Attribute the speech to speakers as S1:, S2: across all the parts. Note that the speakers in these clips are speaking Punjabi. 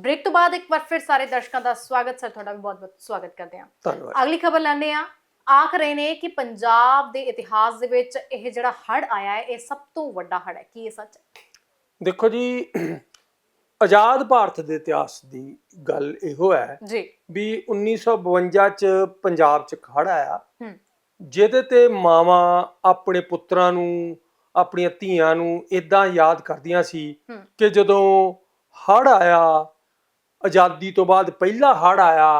S1: ਬ੍ਰੇਕ ਤੋਂ ਬਾਅਦ ਇੱਕ ਵਾਰ ਫਿਰ ਸਾਰੇ ਦਰਸ਼ਕਾਂ ਦਾ ਸਵਾਗਤ ਸਰ ਤੁਹਾਡਾ ਵੀ ਬਹੁਤ-ਬਹੁਤ ਸਵਾਗਤ ਕਰਦੇ ਹਾਂ।
S2: ਧੰਨਵਾਦ।
S1: ਅਗਲੀ ਖਬਰ ਲੈਣੇ ਆ ਆਖ ਰਹੇ ਨੇ ਕਿ ਪੰਜਾਬ ਦੇ ਇਤਿਹਾਸ ਦੇ ਵਿੱਚ ਇਹ ਜਿਹੜਾ ਹੜ ਆਇਆ ਹੈ ਇਹ ਸਭ ਤੋਂ ਵੱਡਾ ਹੜ ਹੈ। ਕੀ ਇਹ ਸੱਚ ਹੈ?
S2: ਦੇਖੋ ਜੀ ਆਜ਼ਾਦ ਭਾਰਤ ਦੇ ਇਤਿਹਾਸ ਦੀ ਗੱਲ ਇਹੋ ਹੈ
S1: ਜੀ।
S2: ਵੀ 1952 ਚ ਪੰਜਾਬ ਚ ਹੜ ਆਇਆ।
S1: ਹੂੰ।
S2: ਜਿਹਦੇ ਤੇ ਮਾਵਾਂ ਆਪਣੇ ਪੁੱਤਰਾਂ ਨੂੰ ਆਪਣੀਆਂ ਧੀਆਂ ਨੂੰ ਇਦਾਂ ਯਾਦ ਕਰਦੀਆਂ ਸੀ ਕਿ ਜਦੋਂ ਹੜ ਆਇਆ ਆਜ਼ਾਦੀ ਤੋਂ ਬਾਅਦ ਪਹਿਲਾ ਹੜ ਆਇਆ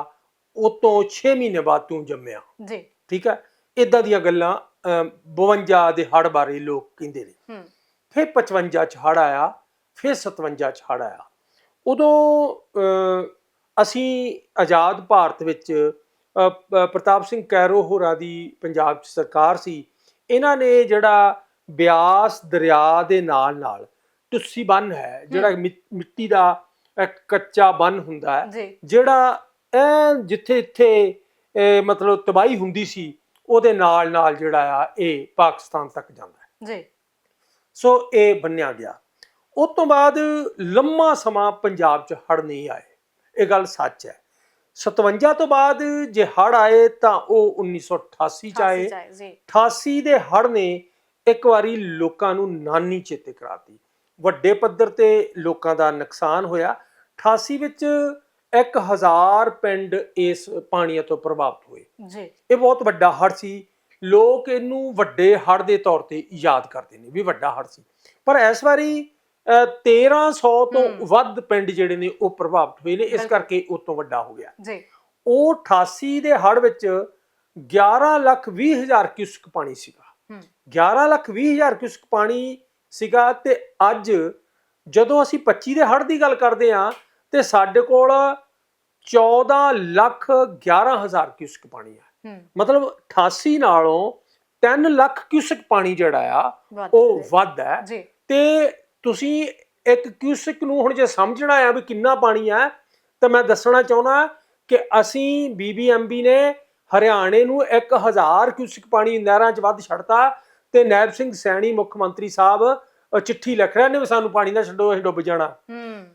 S2: ਉਹ ਤੋਂ 6 ਮਹੀਨੇ ਬਾਅਦ ਤੂੰ ਜੰਮਿਆ।
S1: ਜੀ।
S2: ਠੀਕ ਹੈ? ਇਦਾਂ ਦੀਆਂ ਗੱਲਾਂ ਅਮ, 52 ਦੇ ਹੜ ਬਾਰੇ ਲੋਕ ਕਹਿੰਦੇ ਨੇ।
S1: ਹੂੰ।
S2: ਫਿਰ 55 ਚ ਹੜ ਆਇਆ ਫਿਰ 57 ਚ ਹੜ ਆਇਆ। ਉਦੋਂ ਅਸੀਂ ਆਜ਼ਾਦ ਭਾਰਤ ਵਿੱਚ ਪ੍ਰਤਾਪ ਸਿੰਘ ਕੈਰੋ ਹੋਰਾਂ ਦੀ ਪੰਜਾਬ ਚ ਸਰਕਾਰ ਸੀ। ਇਹਨਾਂ ਨੇ ਜਿਹੜਾ ਬਿਆਸ ਦਰਿਆ ਦੇ ਨਾਲ ਨਾਲ ਟੁੱਸੀ ਬੰਨ ਹੈ। ਜਿਹੜਾ ਮਿੱਟੀ ਦਾ ਇੱਕ ਕੱਚਾ ਬੰਨ ਹੁੰਦਾ ਹੈ ਜਿਹੜਾ ਐ ਜਿੱਥੇ ਇੱਥੇ ਮਤਲਬ ਤਬਾਹੀ ਹੁੰਦੀ ਸੀ ਉਹਦੇ ਨਾਲ ਨਾਲ ਜਿਹੜਾ ਆ ਇਹ ਪਾਕਿਸਤਾਨ ਤੱਕ ਜਾਂਦਾ ਹੈ।
S1: ਜੀ।
S2: ਸੋ ਇਹ ਬੰਨਿਆ ਗਿਆ। ਉਸ ਤੋਂ ਬਾਅਦ ਲੰਮਾ ਸਮਾਂ ਪੰਜਾਬ 'ਚ ਹੜ ਨਹੀਂ ਆਏ। ਇਹ ਗੱਲ ਸੱਚ ਹੈ। 57 ਤੋਂ ਬਾਅਦ ਜੇ ਹੜ ਆਏ ਤਾਂ ਉਹ 1988 ਚ ਆਏ।
S1: ਜਾਏ, ਜੀ।
S2: 88 ਦੇ ਹੜ ਨੇ ਇੱਕ ਵਾਰੀ ਲੋਕਾਂ ਨੂੰ ਨਾਨੀ ਚੇਤੇ ਕਰਾਤੀ। ਵੱਡੇ ਪੱਧਰ ਤੇ ਲੋਕਾਂ ਦਾ ਨੁਕਸਾਨ ਹੋਇਆ। 88 ਵਿੱਚ 1000 ਪਿੰਡ ਇਸ ਪਾਣੀਆਂ ਤੋਂ ਪ੍ਰਭਾਵਿਤ ਹੋਏ।
S1: ਜੀ।
S2: ਇਹ ਬਹੁਤ ਵੱਡਾ ਹੜ ਸੀ। ਲੋਕ ਇਹਨੂੰ ਵੱਡੇ ਹੜ ਦੇ ਤੌਰ ਤੇ ਯਾਦ ਕਰਦੇ ਨੇ ਵੀ ਵੱਡਾ ਹੜ ਸੀ। ਪਰ ਇਸ ਵਾਰੀ ਅਹ, 1300 ਤੋਂ। ਵੱਧ ਪਿੰਡ ਜਿਹੜੇ ਨੇ ਉਹ ਪ੍ਰਭਾਵਿਤ ਹੋਏ ਨੇ ਇਸ। ਕਰਕੇ ਉਹ ਤੋਂ ਵੱਡਾ ਹੋ ਗਿਆ।
S1: ਜੀ।
S2: ਉਹ 88 ਦੇ ਹੜ ਵਿੱਚ 11 ਲੱਖ 20 ਹਜ਼ਾਰ ਕਿਊਸਕ ਪਾਣੀ ਸੀਗਾ।
S1: ਹੂੰ।
S2: 11 ਲੱਖ 20 ਹਜ਼ਾਰ ਕਿਊਸਕ ਪਾਣੀ ਸੀਗਾ ਤੇ ਅੱਜ ਜਦੋਂ ਅਸੀਂ 25 ਦੇ ਹੜ ਦੀ ਗੱਲ ਕਰਦੇ ਆ ਤੇ ਸਾਡੇ ਕੋਲ 14 ਲੱਖ 11 ਹਜ਼ਾਰ ਕਿਊਸਕ ਪਾਣੀ ਹੈ
S1: ਹੂੰ।
S2: ਮਤਲਬ 88 ਨਾਲੋਂ 3 ਲੱਖ ਕਿਊਸਕ ਪਾਣੀ ਜਿਹੜਾ ਆ ਉਹ। ਵੱਧ ਹੈ। ਤੇ ਤੁਸੀਂ ਇੱਕ ਕਿਊਸਕ ਨੂੰ ਹੁਣ ਜੇ ਸਮਝਣਾ ਆ ਵੀ ਕਿੰਨਾ ਪਾਣੀ ਹੈ ਤਾਂ ਮੈਂ ਦੱਸਣਾ ਚਾਹੁੰਦਾ ਕਿ ਅਸੀਂ ਬੀਬੀਐਮਬੀ ਨੇ ਹਰਿਆਣੇ ਨੂੰ 1000 ਕਿਊਸਕ ਪਾਣੀ ਨਹਿਰਾਂ 'ਚ ਵੱਧ ਛੱਡਤਾ ਤੇ ਨੈਬ ਸਿੰਘ ਸੈਣੀ ਮੁੱਖ ਮੰਤਰੀ ਸਾਹਿਬ ਚਿੱਠੀ ਲਿਖ ਰਹੇ ਨੇ ਵੀ ਸਾਨੂੰ ਪਾਣੀ ਨਾ ਛੱਡੋ ਅਸੀਂ ਡੁੱਬ ਜਾਣਾ।
S1: ਹੂੰ।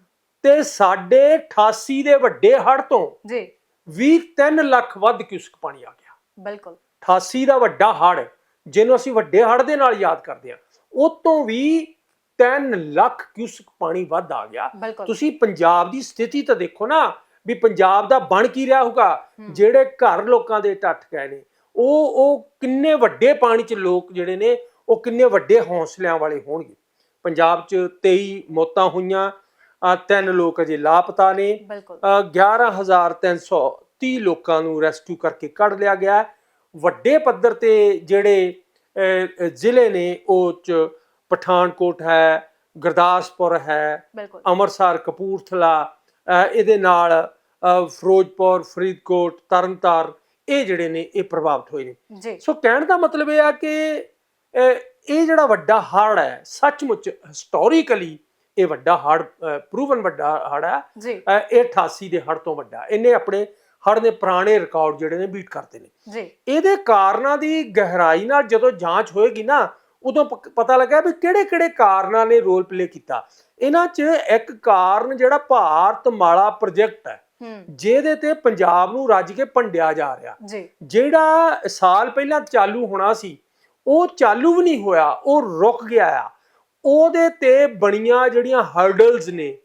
S2: ਤੇ ਸਾਡੇ 88 ਦੇ ਵੱਡੇ ਹੜ ਤੋਂ
S1: ਜੀ।
S2: 23 ਲੱਖ ਵੱਧ ਕਿਊਸਕ ਪਾਣੀ ਆ ਗਿਆ।
S1: ਬਿਲਕੁਲ।
S2: 88 ਦਾ ਵੱਡਾ ਹੜ ਜਿਹਨੂੰ ਅਸੀਂ ਵੱਡੇ ਹੜ ਦੇ ਨਾਲ ਯਾਦ ਕਰਦੇ ਹਾਂ ਉਹ ਤੋਂ ਵੀ 3 ਲੱਖ ਕਿਊਸਕ ਪਾਣੀ ਵੱਧ ਆ ਗਿਆ। ਤੁਸੀਂ ਪੰਜਾਬ ਦੀ ਸਥਿਤੀ ਤਾਂ ਦੇਖੋ ਨਾ ਵੀ ਪੰਜਾਬ ਦਾ ਬਣ ਕੀ ਰਿਹਾ ਹੋਊਗਾ
S1: ਹੂੰ।
S2: ਜਿਹੜੇ ਘਰ ਲੋਕਾਂ ਦੇ ਟੱਟ ਗਏ ਨੇ ਉਹ ਉਹ ਕਿੰਨੇ ਵੱਡੇ ਪਾਣੀ 'ਚ ਲੋਕ ਜਿਹੜੇ ਨੇ ਉਹ ਕਿੰਨੇ ਵੱਡੇ ਹੌਸਲਿਆਂ ਵਾਲੇ ਹੋਣਗੇ। ਪੰਜਾਬ 'ਚ 23 ਮੌਤਾਂ ਹੋਈਆਂ ਤਿੰਨ ਲੋਕ ਅਜੇ ਲਾਪਤਾ ਨੇ।
S1: ਬਿਲਕੁਲ।
S2: ਅ, 11330 ਲੋਕਾਂ ਨੂੰ ਰੈਸਕਿਊ ਕਰਕੇ ਕੱਢ ਲਿਆ ਗਿਆ। ਵੱਡੇ ਪੱਧਰ ਤੇ ਜਿਹੜੇ ਜ਼ਿਲ੍ਹੇ ਨੇ ਉਹ ਚ ਪਠਾਨਕੋਟ ਹੈ ਗੁਰਦਾਸਪੁਰ ਹੈ ਅੰਮ੍ਰਿਤਸਰ ਕਪੂਰਥਲਾ ਇਹਦੇ ਨਾਲ ਫਿਰੋਜ਼ਪੁਰ ਫਰੀਦਕੋਟ ਤਰਨਤਾਰਨ ਇਹ ਜਿਹੜੇ ਨੇ ਇਹ ਪ੍ਰਭਾਵਿਤ ਹੋਏ ਨੇ। ਸੋ ਕਹਿਣ ਦਾ ਮਤਲਬ ਇਹ ਆ ਕਿ ਇਹ ਜਿਹੜਾ ਵੱਡਾ ਹੜ ਹੈ ਸੱਚਮੁੱਚ ਹਿਸਟੋਰੀਕਲੀ ਇਹ ਵੱਡਾ ਹੜ ਪ੍ਰੂਵਨ ਵੱਡਾ ਹੜ ਅ, ਇਹ 88 ਦੇ ਹੜ ਤੋਂ ਵੱਡਾ। ਇਹਨੇ ਆਪਣੇ ਹੜ ਦੇ ਪੁਰਾਣੇ ਰਿਕਾਰਡ ਜਿਹੜੇ ਨੇ ਬੀਟ ਕਰਤੇ ਨੇ।
S1: ਜੀ।
S2: ਇਹਦੇ ਕਾਰਨਾਂ ਦੀ ਗਹਿਰਾਈ ਨਾਲ ਜਦੋਂ ਜਾਂਚ ਹੋਏਗੀ ਨਾ ਉਦੋਂ ਪਤਾ ਲੱਗਾ ਵੀ ਕਿਹੜੇ-ਕਿਹੜੇ ਕਾਰਨਾਂ ਨੇ ਰੋਲ ਪਲੇ ਕੀਤਾ। ਇਹਨਾਂ 'ਚ ਇੱਕ ਕਾਰਨ ਜਿਹੜਾ ਭਾਰਤ ਮਾਲਾ ਪ੍ਰੋਜੈਕਟ ਹੈ ਜਿਹਦੇ ਤੇ ਪੰਜਾਬ ਨੂੰ ਰੱਜ ਕੇ ਭੰਡਿਆ ਜਾ ਰਿਹਾ। ਜਿਹੜਾ ਸਾਲ ਪਹਿਲਾਂ ਚਾਲੂ ਹੋਣਾ ਸੀ ਉਹ ਚਾਲੂ ਵੀ ਨਹੀਂ ਹੋਇਆ ਉਹ ਰੁਕ ਗਿਆ ਆ। ਉਹਦੇ ਤੇ ਬਣੀਆਂ ਜਿਹੜੀਆਂ ਹਰਡਲਸ ਨੇ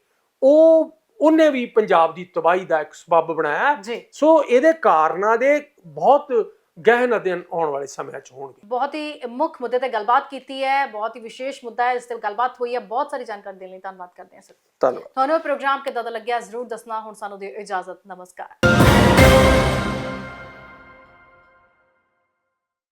S2: ਉਹ ਉਹਨੇ ਵੀ ਪੰਜਾਬ ਦੀ ਤਬਾਹੀ ਦਾ ਇੱਕ ਸਬਬ ਬਣਾਇਆ। ਸੋ ਇਹਦੇ ਕਾਰਨਾਂ ਦੇ ਬਹੁਤ ਗਹਿਨ ਅਧਿਐਨ ਆਉਣ ਵਾਲੇ ਸਮਿਆਂ 'ਚ ਹੋਣਗੇ।
S1: ਬਹੁਤ ਹੀ ਮੁੱਖ ਮੁੱਦੇ ਤੇ ਗੱਲਬਾਤ ਕੀਤੀ ਹੈ ਬਹੁਤ ਹੀ ਵਿਸ਼ੇਸ਼ ਮੁੱਦਾ ਹੈ ਇਸ ਤੇ ਗੱਲਬਾਤ ਹੋਈ ਹੈ ਬਹੁਤ ਸਾਰੀ ਜਾਣਕਾਰੀ ਦੇਣ ਲਈ ਧੰਨਵਾਦ ਕਰਦੇ ਹਾਂ ਸਰ।
S2: ਧੰਨਵਾਦ।
S1: ਤੁਹਾਨੂੰ ਪ੍ਰੋਗਰਾਮ ਕਿੱਦਾਂ ਦਾ ਲੱਗਿਆ ਜ਼ਰੂਰ ਦੱਸਣਾ ਹੁਣ ਸਾਨੂੰ ਦਿਓ ਇਜਾਜ਼ਤ ਨਮਸਕਾਰ।